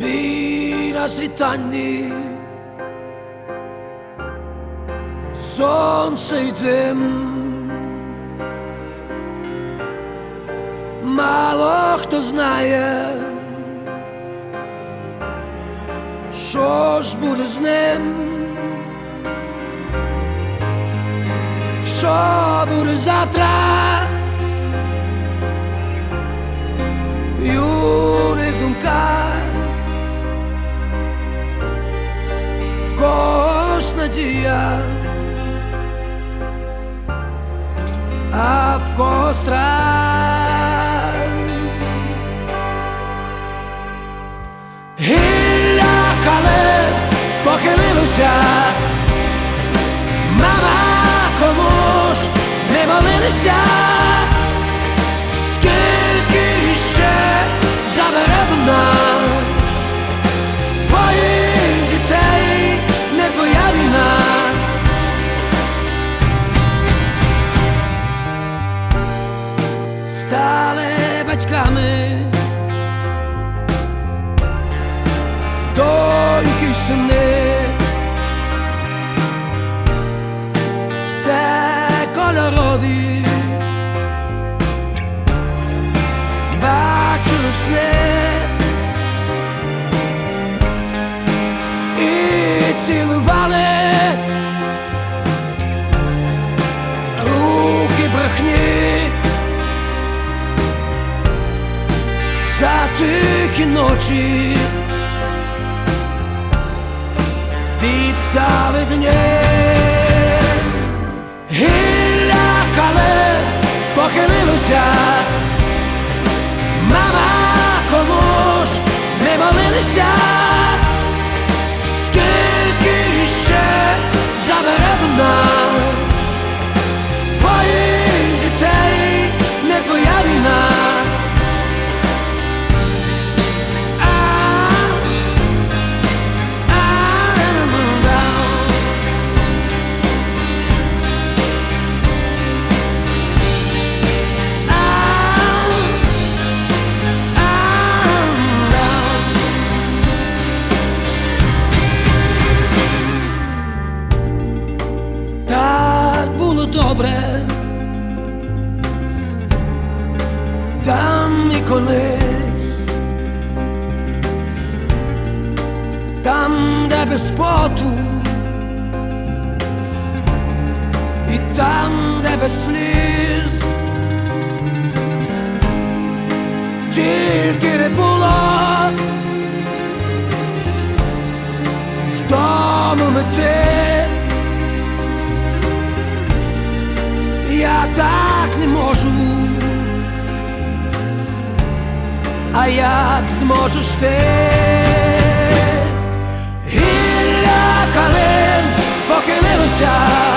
Бій на світанні Сонце й дим Мало хто знає, що ж буде з ним, що буде завтра, юних думках, в когось надія, а в когось страх. Похилилося, мама кому ж не молилися, скільки ще забере вона твоїх дітей, не твоя війна. Стали батьками. Кольорові, бачу сни і цілували руки брехні. За тихі ночі. Віддали дні Гілля похилилися, мама кому ж не молилися, без поту, і там, де без сліз, тільки не було в тому мети. Я так не можу, а як зможеш ти? Que le